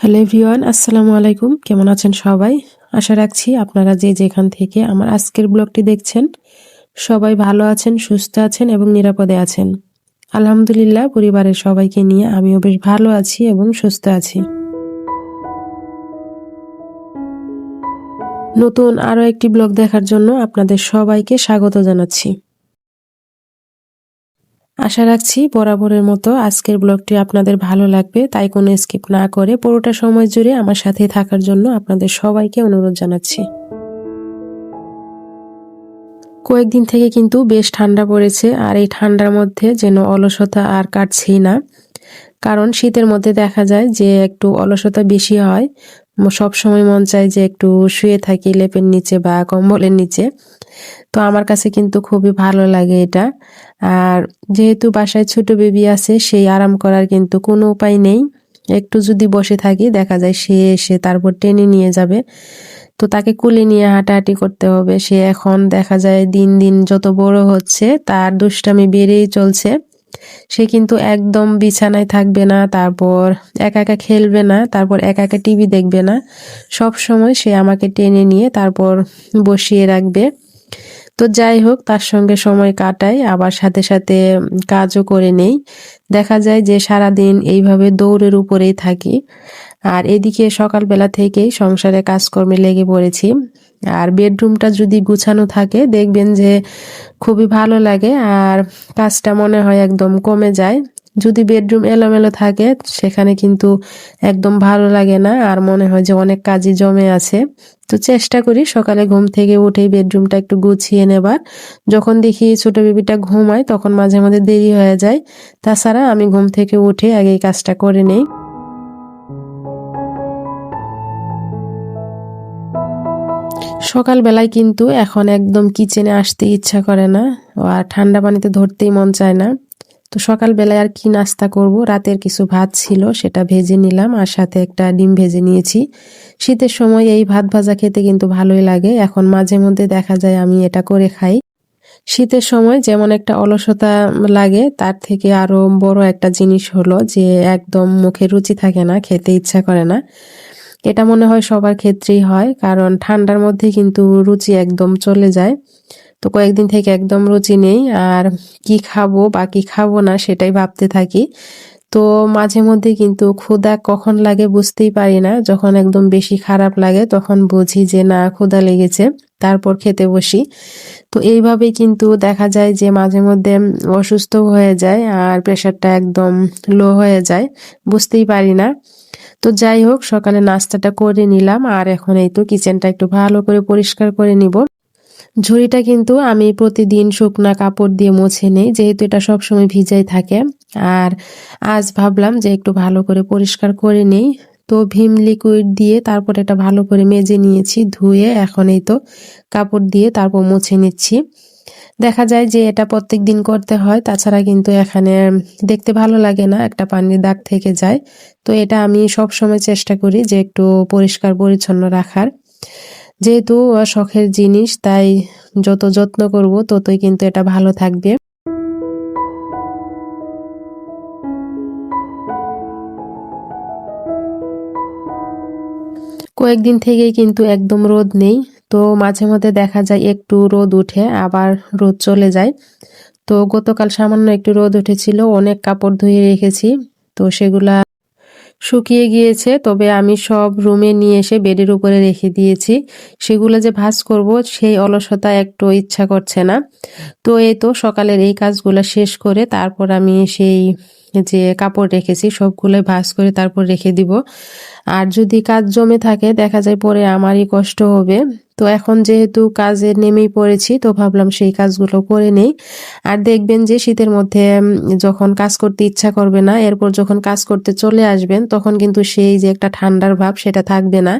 Hello everyone, আসসালামু আলাইকুম। কেমন আছেন সবাই? আশা রাখছি আপনারা যে যেখান থেকে আমার আজকের ব্লগটি দেখছেন, সবাই ভালো আছেন, সুস্থ আছেন এবং নিরাপদে আছেন। আলহামদুলিল্লাহ, পরিবারের সবাইকে নিয়ে আমিও বেশ ভালো আছি এবং সুস্থ আছি। নতুন আরও একটি ব্লগ দেখার জন্য আপনাদের সবাইকে স্বাগত জানাচ্ছি। আশা রাখছি বরাবরের মতো আজকের ব্লগটি আপনাদের ভালো লাগবে। তাই কোনো স্কিপ না করে পুরোটা সময় জুড়ে আমার সাথে থাকার জন্য আপনাদের সবাইকে অনুরোধ জানাচ্ছি। কয়েকদিন থেকে কিন্তু বেশ ঠান্ডা পড়েছে আর এই ঠান্ডার মধ্যে যেন অলসতা আর কাটছেই না। কারণ শীতের মধ্যে দেখা যায় যে একটু অলসতা বেশি হয়। সব সময় মন চায় যে একটু শুয়ে থাকি লেপের নিচে বা কম্বলের নিচে। তো আমার কাছে কিন্তু খুবই ভালো লাগে এটা। আর যেহেতু বাসায় ছোট বেবি আছে, সেই আরাম করার কিন্তু কোনো উপায় নেই। একটু যদি বসে থাকি, দেখা যায় সে এসে তারপর টেনে নিয়ে যাবে। তো তাকে কুলে নিয়ে হাঁটাহাঁটি করতে হবে। সে এখন দেখা যায় দিন দিন যত বড় হচ্ছে, তার দুষ্টামি বেড়েই চলছে। সে কিন্তু একদম বিছানায় থাকবে না, তারপর একা একা খেলবে না, তারপর একা একা টিভি দেখবে না। সব সময় সে আমাকে টেনে নিয়ে তারপর বসিয়ে রাখবে। তো যাই হোক, তার সঙ্গে সময় কাটাই, আবার সাথে সাথে কাজও করে নেই। দেখা যায় যে সারাদিন এইভাবে দৌড়ের উপরেই থাকি। আর এদিকে সকালবেলা থেকেই সংসারে কাজকর্মে লেগে পড়েছি। আর বেডরুমটা যদি গুছানো থাকে, দেখবেন যে খুবই ভালো লাগে। আর কাজটা মনে হয় একদম কমে যায়। যদি বেডরুম এলোমেলো থাকে, সেখানে কিন্তু একদম ভালো লাগে না। আর মনে হয় যে অনেক কাজই জমে আছে। তো চেষ্টা করি সকালে ঘুম থেকে উঠেই বেডরুমটা একটু গুছিয়ে নেবার। যখন দেখি ছোট বেবিটা ঘুমায়, তখন মাঝে মাঝে দেরি হয়ে যায়। তাছাড়া আমি ঘুম থেকে উঠে আগে এই কাজটা করে নেই। সকালবেলায় কিন্তু এখন একদম কিচেনে আসতে ইচ্ছা করে না। আর ঠান্ডা পানিতে ধরতেই মন চায় না। তো সকালবেলায় আর কি নাস্তা করব? রাতের কিছু ভাত ছিল, সেটা ভেজে নিলাম আর সাথে একটা ডিম ভেজে নিয়েছি। শীতের সময় এই ভাত ভাজা খেতে কিন্তু ভালোই লাগে। এখন মাঝে মধ্যে দেখা যায় আমি এটা করে খাই। শীতের সময় যেমন একটা অলসতা লাগে, তার থেকে আরও বড় একটা জিনিস হলো যে একদম মুখে রুচি থাকে না, খেতে ইচ্ছা করে না। এটা মনে হয় সবার ক্ষেত্রেই হয়, কারণ ঠান্ডার মধ্যে কিন্তু রুচি একদম চলে যায়। তো কয়েকদিন থেকে একদম রুচি নেই আর কি খাব বা কি খাব না সেটাই ভাবতে থাকি। তো মাঝে মধ্যে কিন্তু ক্ষুদা কখন লাগে বুঝতেই পারি না। যখন একদম বেশি খারাপ লাগে তখন বুঝি যে না ক্ষুদা লেগেছে, তারপর খেতে বসি। তো এইভাবেই কিন্তু দেখা যায় যে মাঝে মধ্যে অসুস্থ হয়ে যায় আর প্রেশারটা একদম লো হয়ে যায়, বুঝতেই পারি না। তো যাই হোক, সকালে নাস্তাটা করে নিলাম আর এখন এই তো কিচেনটা একটু ভালো করে পরিষ্কার করে নিব। ঝুড়িটা কিন্তু আমি প্রতিদিন শুকনা কাপড় দিয়ে মুছে নেই, যেহেতু এটা সবসময় ভিজাই থাকে। আর আজ ভাবলাম যে একটু ভালো করে পরিষ্কার করে নেই। তো ভীম লিকুইড দিয়ে তারপর এটা ভালো করে মেজে নিয়েছি, ধুয়ে এখন এই তো কাপড় দিয়ে তারপর মুছে নিচ্ছি। দেখা যায় যে এটা প্রত্যেক দিন করতে হয়, তাছাড়া কিন্তু এখানে দেখতে ভালো লাগে না, একটা পানির দাগ থেকে যায়। তো এটা আমি সব সময় চেষ্টা করি যে একটু পরিষ্কার পরিচ্ছন্ন রাখার। যেহেতু শখের জিনিস, তাই যত যত্ন করব ততই কিন্তু এটা ভালো থাকবে। কয়েকদিন থেকেই কিন্তু একদম রোদ নেই, তো মাঝে মধ্যে দেখা যায় একটু রোদ উঠে, আবার রোদ চলে যায়। তো গতকাল সামান্য একটু রোদ উঠেছিল, অনেক কাপড় ধুয়ে রেখেছি, তো সেগুলা শুকিয়ে গিয়েছে, তবে আমি সব রুমে নিয়ে এসে বেডের উপরে রেখে দিয়েছি। সেগুলো যে ভাজ করব, সেই অলসতা একটু ইচ্ছা করছে না। তো এই তো সকালের এই কাজগুলো শেষ করে তারপর আমি সেই যে কাপড় রেখেছি, সবগুলোই ভাজ করে তারপর রেখে দিব। আর যদি কাজ জমে থাকে, দেখা যায় পরে আমারই কষ্ট হবে। তো এখন যেহেতু কাজে নেমেই পড়েছি, তো ভাবলাম সেই কাজগুলো করে নেই। আর দেখবেন যে শীতের মধ্যে যখন কাজ করতে ইচ্ছা করবে না, এরপর যখন কাজ করতে চলে আসবেন, তখন কিন্তু সেই যে একটা ঠান্ডার ভাব, সেটা থাকবে না।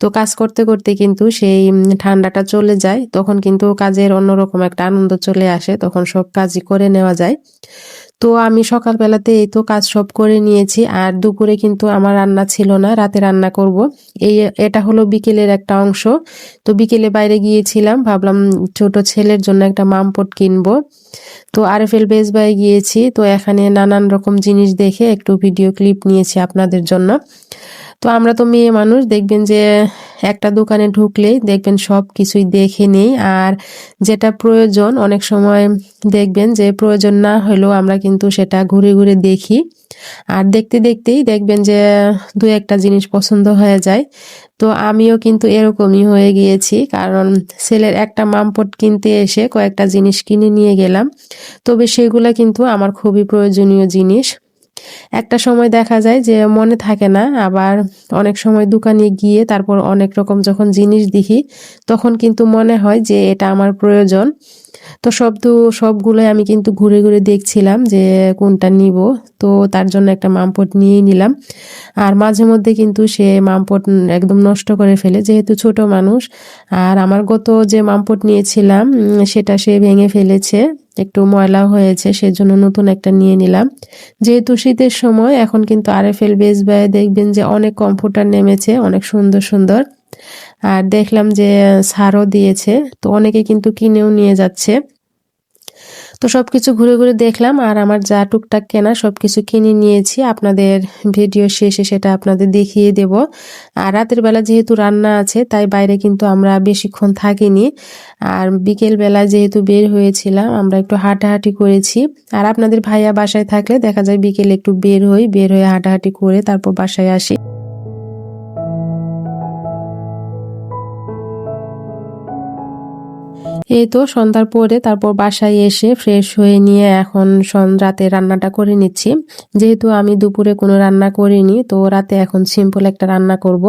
তো কাজ করতে করতে কিন্তু সেই ঠান্ডাটা চলে যায়, তখন কিন্তু কাজের অন্যরকম একটা আনন্দ চলে আসে, তখন সব কাজই করে নেওয়া যায়। তো আমি সকালবেলাতে এই তো কাজ সব করে নিয়েছি। আর দুপুরে কিন্তু আমার রান্না ছিল না, রাতে রান্না করব। এই, এটা হলো বিকেলের একটা অংশ। তো বিকেলে বাইরে গিয়েছিলাম, ভাবলাম ছোট ছেলের জন্য একটা মামপট কিনবো। তো আরএফএল এল বাই গিয়েছি। তো এখানে নানান রকম জিনিস দেখে একটু ভিডিও ক্লিপ নিয়েছি আপনাদের জন্য। তো আমরা তো মেয়ে মানুষ, দেখবেন যে একটা দোকানে ঢুকলেই দেখবেন সব কিছুই দেখে নেই। আর যেটা প্রয়োজন, অনেক সময় দেখবেন যে প্রয়োজন না হলেও আমরা কিন্তু সেটা ঘুরে ঘুরে দেখি। আর দেখতে দেখতেই দেখবেন যে দু একটা জিনিস পছন্দ হয়ে যায়। তো আমিও কিন্তু এরকমই হয়ে গিয়েছি, কারণ ছেলের একটা মামপট কিনতে এসে কয়েকটা জিনিস কিনে নিয়ে গেলাম। তবে সেগুলো কিন্তু আমার খুবই প্রয়োজনীয় জিনিস। একটা সময় দেখা যায় যে মনে থাকে না, আবার অনেক সময় দোকানে গিয়ে তারপর অনেক রকম যখন জিনিস দেখি, তখন কিন্তু মনে হয় যে এটা আমার প্রয়োজন। তো সব তো সবগুলোই আমি কিন্তু ঘুরে ঘুরে দেখছিলাম যে কোনটা নিব। তো তার জন্য একটা মামপট নিয়েই নিলাম। আর মাঝে মধ্যে কিন্তু সে মামপট একদম নষ্ট করে ফেলে, যেহেতু ছোট মানুষ। আর আমার গত যে মামপট নিয়েছিলাম সেটা সে ভেঙে ফেলেছে। একটু ময়লা হয়েছে, সেজন্য নতুন একটা নিয়ে নিলাম। যেহেতু শীতের সময়, এখন কিন্তু আর এফ আরএফএল বেস বাই দেখবেন যে অনেক কম্পিউটার নেমেছে, অনেক সুন্দর সুন্দর। আর দেখলাম যে সারও দিয়েছে, তো অনেকে কিন্তু কিনেও নিয়ে যাচ্ছে। তো সব কিছু ঘুরে ঘুরে দেখলাম আর আমার যা টুকটাক কেনা সব কিছু কিনে নিয়েছি। আপনাদের ভিডিও শেষে সেটা আপনাদের দেখিয়ে দেব। আর রাতের বেলা যেহেতু রান্না আছে, তাই বাইরে কিন্তু আমরা বেশিক্ষণ থাকিনি। আর বিকেল বেলা যেহেতু বের হয়েছিলাম, আমরা একটু হাঁটাহাঁটি করেছি। আর আপনাদের ভাইয়া বাসায় থাকলে দেখা যায় বিকেলে একটু বের হই, বের হয়ে হাঁটাহাঁটি করে তারপর বাসায় আসি। এই তো সন্ধ্যার পরে তারপর বাসায় এসে ফ্রেশ হয়ে নিয়ে এখন সন, রাতে রান্নাটা করে নিচ্ছি। যেহেতু আমি দুপুরে কোনো রান্না করিনি, তো রাতে এখন সিম্পল একটা রান্না করব।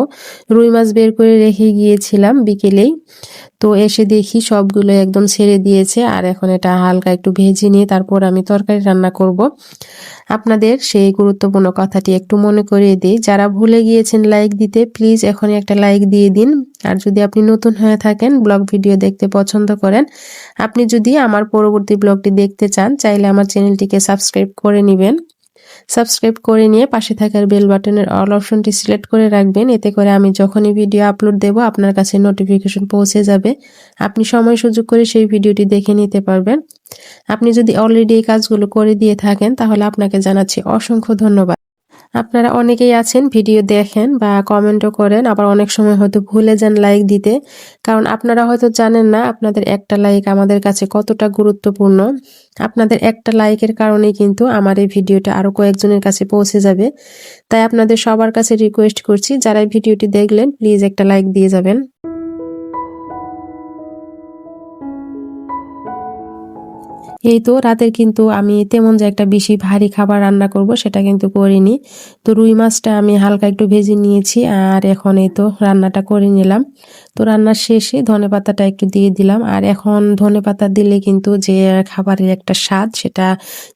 রুই মাছ বের করে রেখে গিয়েছিলাম বিকেলেই। তো এসে দেখি সবগুলো একদম ছেড়ে দিয়েছে আর এখন এটা হালকা একটু ভেজে নিয়ে তারপর আমি তরকারি রান্না করব। আপনাদের সেই গুরুত্বপূর্ণ কথাটি একটু মনে করিয়ে দিই। যারা ভুলে গিয়েছেন লাইক দিতে, প্লিজ এখনই একটা লাইক দিয়ে দিন। আর যদি আপনি নতুন হয়ে থাকেন, ব্লগ ভিডিও দেখতে পছন্দ করেন, আপনি যদি আমার পরবর্তী ব্লগটি দেখতে চান, চাইলে আমার চ্যানেলটিকে সাবস্ক্রাইব করে নেবেন। সাবস্ক্রাইব করে নিয়ে পাশে থাকার বেল বাটনের অল অপশনটি সিলেক্ট করে রাখবেন। এতে করে আমি যখনই ভিডিও আপলোড দেব, আপনার কাছে নোটিফিকেশন পৌঁছে যাবে। আপনি সময় সুযোগ করে সেই ভিডিওটি দেখে নিতে পারবেন। আপনি যদি অলরেডি এই কাজগুলো করে দিয়ে থাকেন, তাহলে আপনাকে জানাচ্ছি অসংখ্য ধন্যবাদ। আপনারা অনেকেই আছেন, ভিডিও দেখেন বা কমেন্টও করেন, আবার অনেক সময় হয়তো ভুলে যান লাইক দিতে। কারণ আপনারা হয়তো জানেন না আপনাদের একটা লাইক আমাদের কাছে কতটা গুরুত্বপূর্ণ। আপনাদের একটা লাইকের কারণেই কিন্তু আমার এই ভিডিওটা আরও কয়েকজনের কাছে পৌঁছে যাবে। তাই আপনাদের সবার কাছে রিকোয়েস্ট করছি, যারা ভিডিওটি দেখলেন প্লিজ একটা লাইক দিয়ে যাবেন। এই তো রাতের কিন্তু আমি তেমন যে একটা বেশি ভারী খাবার রান্না করব সেটা কিন্তু করিনি। তো রুই মাছটা আমি হালকা একটু ভেজে নিয়েছি আর এখন এই তো রান্নাটা করে নিলাম। তো রান্নার শেষে ধনে পাতাটা একটু দিয়ে দিলাম আর এখন ধনে পাতা দিলে কিন্তু যে খাবারের একটা স্বাদ সেটা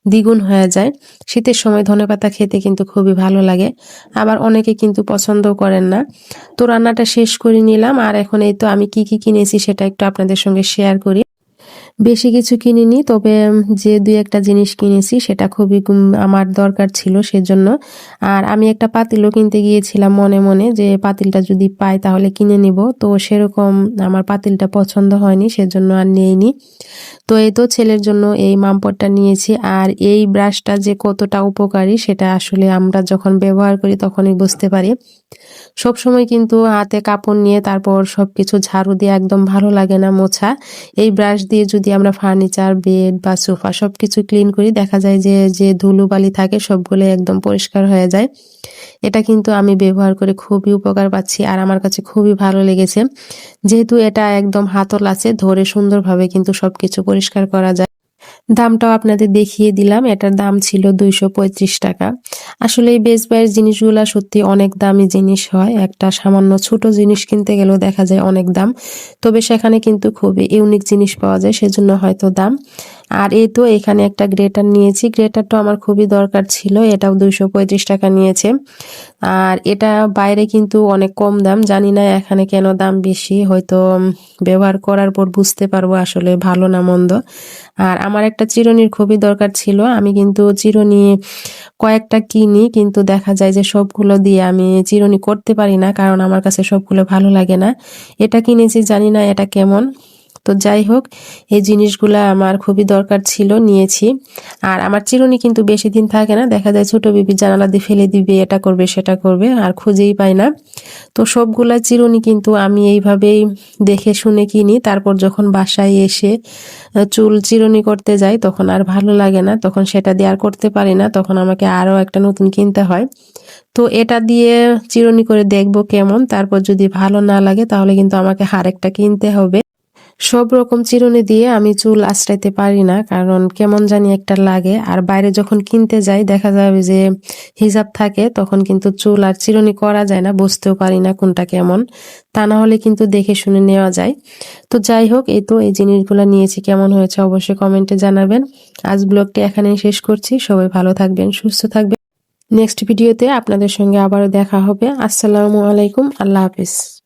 দ্বিগুণ হয়ে যায়। শীতের সময় ধনে পাতা খেতে কিন্তু খুবই ভালো লাগে, আবার অনেকে কিন্তু পছন্দ করেন না। তো রান্নাটা শেষ করে নিলাম আর এখন এই তো আমি কি কি কিনেছি সেটা একটু আপনাদের সঙ্গে শেয়ার করি। বেশি কিছু কিনিনি, তবে যে দুই একটা জিনিস কিনেছি সেটা খুবই আমার দরকার ছিল সেজন্য। আর আমি একটা পাতিলও কিনতে গিয়েছিলাম মনে মনে যে পাতিলটা যদি পাই তাহলে কিনে নিব। তো সেরকম আমার পাতিলটা পছন্দ হয়নি, সেজন্য আর নেইনি। তো এই তো ছেলের জন্য এই মামপটটা নিয়েছি। আর এই ব্রাশটা যে কতটা উপকারী সেটা আসলে আমরা যখন ব্যবহার করি তখনই বুঝতে পারি। সব সময় কিন্তু হাতে কাপড় নিয়ে তারপর সবকিছু ঝাড়ু দিয়ে একদম ভালো লাগে না মোছা। এই ব্রাশ দিয়ে যদি আমরা ফার্নিচার বেড বা সোফা সব কিছু ক্লিন করি, দেখা যায় যে যে ধুলো বালি থাকে, সবগুলো একদম পরিষ্কার হয়ে যায়। এটা কিন্তু আমি ব্যবহার করে খুবই উপকার পাচ্ছি আর আমার কাছে খুবই ভালো লেগেছে। যেহেতু এটা একদম হাতল আছে, ধরে সুন্দরভাবে কিন্তু সব কিছু পরিষ্কার করা যায়। দামটাও আপনাদের দেখিয়ে দিলাম। এটার দাম ছিল দুইশো পঁয়ত্রিশ টাকা। আসলে এই বেস বাইয়ের জিনিসগুলো সত্যি অনেক দামি জিনিস হয়। একটা সামান্য ছোট জিনিস কিনতে গেলেও দেখা যায় অনেক দাম। তবে সেখানে কিন্তু খুবই ইউনিক জিনিস পাওয়া যায়, সেজন্য হয়তো দাম। আর এই তো এখানে একটা গ্রেটার নিয়েছি। গ্রেটারটা আমার খুবই দরকার ছিল, এটাও দুইশো পঁয়ত্রিশ টাকা নিয়েছে। আর এটা বাইরে কিন্তু অনেক কম দাম, জানি না এখানে কেন দাম বেশি, হয়তো ব্যবহার করার পর বুঝতে পারব আসলে ভালো না মন্দ। আর আমার একটা চিরনির খুবই দরকার ছিল, আমি কিন্তু চিরনি কয়েকটা কিনি, কিন্তু দেখা যায় যে সবগুলো দিয়ে আমি চিরনি করতে পারি না, কারণ আমার কাছে সবগুলো ভালো লাগে না। এটা কিনেছি, জানি না এটা কেমন। তো যাই হোক, এই জিনিসগুলা আমার খুবই দরকার ছিল, নিয়েছি। আর আমার চিরুনি কিন্তু বেশি দিন থাকে না, দেখা যায় ছোটো বিবি জানালা দিয়ে ফেলে দিবে, এটা করবে, সেটা করবে, আর খুঁজেই পাই না। তো সবগুলা চিরুনি কিন্তু আমি এইভাবেই দেখে শুনে কিনি, তারপর যখন বাসায় এসে চুল চিরুনি করতে যাই, তখন আর ভালো লাগে না, তখন সেটা দিয়ে আর করতে পারি না, তখন আমাকে আরও একটা নতুন কিনতে হয়। তো এটা দিয়ে চিরুনি করে দেখব কেমন, তারপর যদি ভালো না লাগে, তাহলে কিন্তু আমাকে আরেকটা কিনতে হবে। সব রকম চিরুনি দিয়ে আমি চুল আশ্রাইতে পারি না, কারণ কেমন জানি একটা লাগে। আর বাইরে যখন কিনতে যাই, দেখা যাবে যে হিসাব থাকে, তখন কিন্তু চুল আর চিরুনি করা যায় না, বুঝতেও পারি না কোনটা কেমন। তা না হলে কিন্তু দেখে শুনে নেওয়া যায়। তো যাই হোক, এই তো এই জিনিসগুলো নিয়েছি, কেমন হয়েছে অবশ্যই কমেন্টে জানাবেন। আজ ব্লগটি এখানেই শেষ করছি, সবাই ভালো থাকবেন, সুস্থ থাকবেন। নেক্সট ভিডিওতে আপনাদের সঙ্গে আবারও দেখা হবে। আসসালামু আলাইকুম, আল্লাহ হাফিজ।